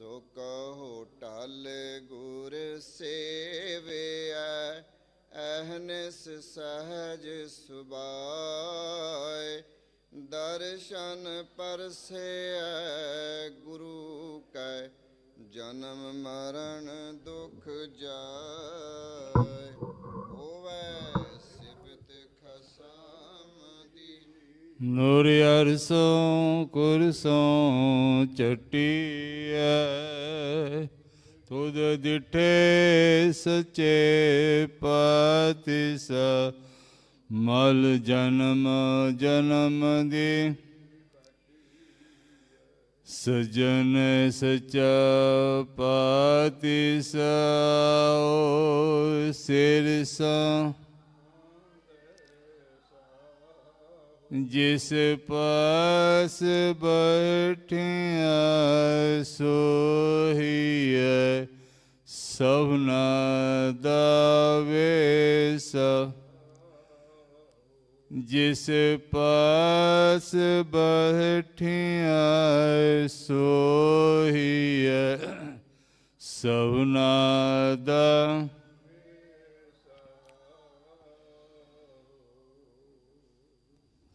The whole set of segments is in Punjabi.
ਸੋ ਕਹੋ ਟਲ ਗੁਰ ਸੇਵਿਐ, ਅਹਨਿਸ ਸਹਜ ਸੁਬਾਏ ਦਰਸ਼ਨ ਪਰਸੇਐ, ਗੁਰੂ ਕੈ, ਜਨਮ ਮਰਨ ਦੁਖ ਜਾਏ ਨੂਰ ਅਰਸੋਂ ਕੁਰਸੋਂ ਚਟੀਐ, ਤੁਧ ਦਿਠੇ ਸਚੇ ਪਾਤਿਸ, ਮਲ ਜਨਮ ਜਨਮ ਦੀ। ਸਜਨ ਸਚਾ ਪਾਤਿਸ, ਓ ਸਿਰ ਸਾ ਜਿਸ ਪਾਸ ਬੈਠਿਆ ਸੋਹੀਐ ਸਭਨਾ ਦਾ ਵੇਸ ਜਿਸ ਪਾਸ ਬੈਠਿਆ ਸੋਹੀਐ ਸਭਨਾ ਦਾ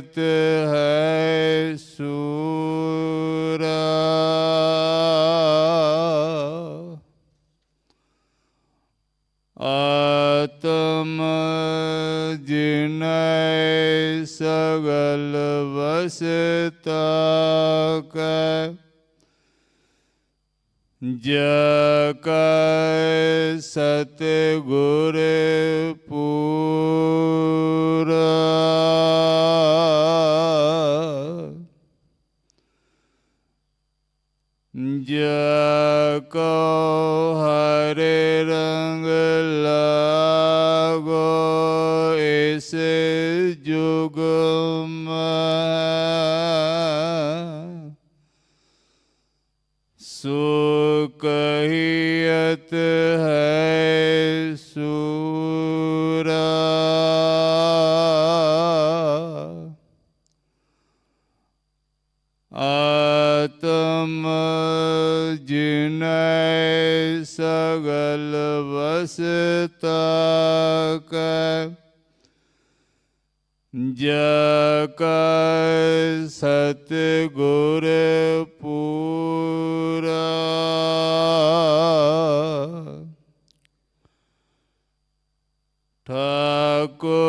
ਕਹੀਅਤ ਹੈ ਸੂਰਾ। ਆਤਮ ਜਿਨੈ ਸਗਲ ਵਸਤਾ ਕੈ। ਜਾ ਕੈ ਸਤ ਗੁਰ ਪੂਰਾ। ਸਗਲ ਵਸਤਾ ਕੈ ਜਾ ਸਤ ਗੁਰ ਪੂਰਾ। ਠਾਕੁਰ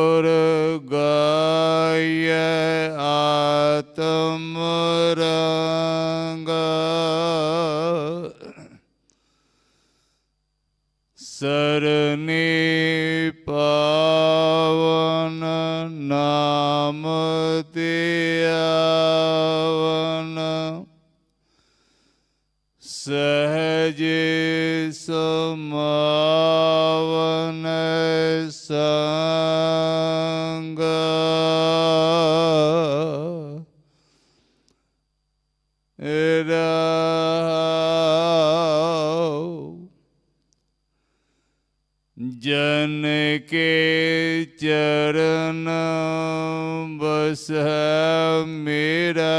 ਸਰਨੀ ਪਾਵਨ ਨਾਮ ਧਿਆਵਨ ਸਹਜ ਸਮਾਵਨ ਸੰਗ ਰਹਾਉ ਕੇ ਚਰਨ ਬਸ ਮੇਰਾ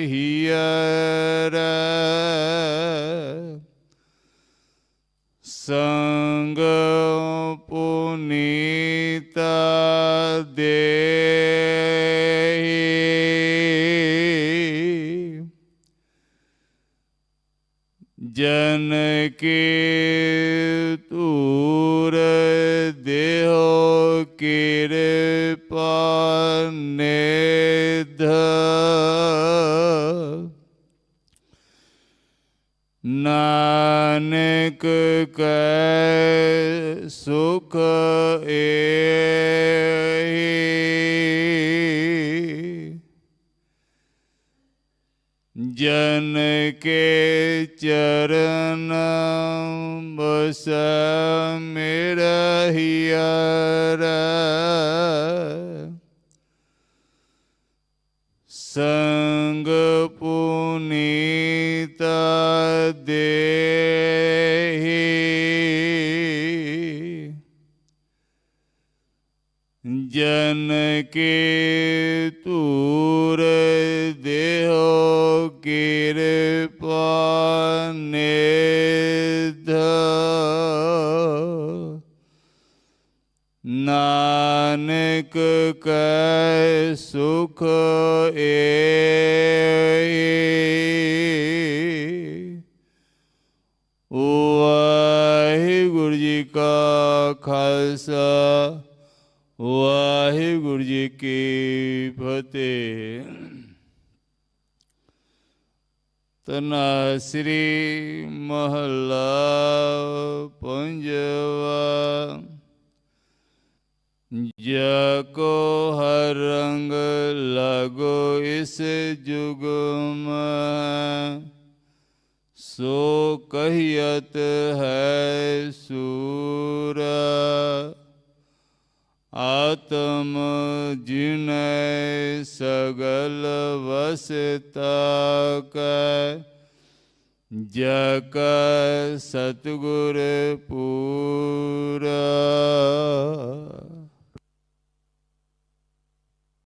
ਹੀਰ ਸੰਗ ਪੁਨੀਤ ਦੇ ਜਨ ਕੇ ਕਿਰਪਾ ਨਾਨਕ ਕੈ ਸੁਖ ਏ ਜਨ ਕੇ ਚਰਨ ਬਸ ਮੇਰਾ ਹਿਯਰ ਸੰਗ ਪੁਨੀਤ ਦੇਹੀ। ਜਨ ਕੇ ਧੂਰ ਦੇਹੋ ਕਿਰਪਾ ਨਿਧ। ਨਾਨਕ ਕੈ ਸੁਖ ਏ। ਵਾਹਿਗੁਰੂ ਜੀ ਕਾ ਖਾਲਸਾ, ਵਾਹਿਗੁਰੂ ਜੀ ਕੀ ਫਤਿਹ। ਤਨਾ ਸ੍ਰੀ ਮਹੱਲਾ ਪੰਜਵਾ जको हर रंग लगो इस जुग सो कहियत है सूर आत्म जिन सगल वसता कै ਜਕ ਸਤਗੁਰ ਪੂਰਾ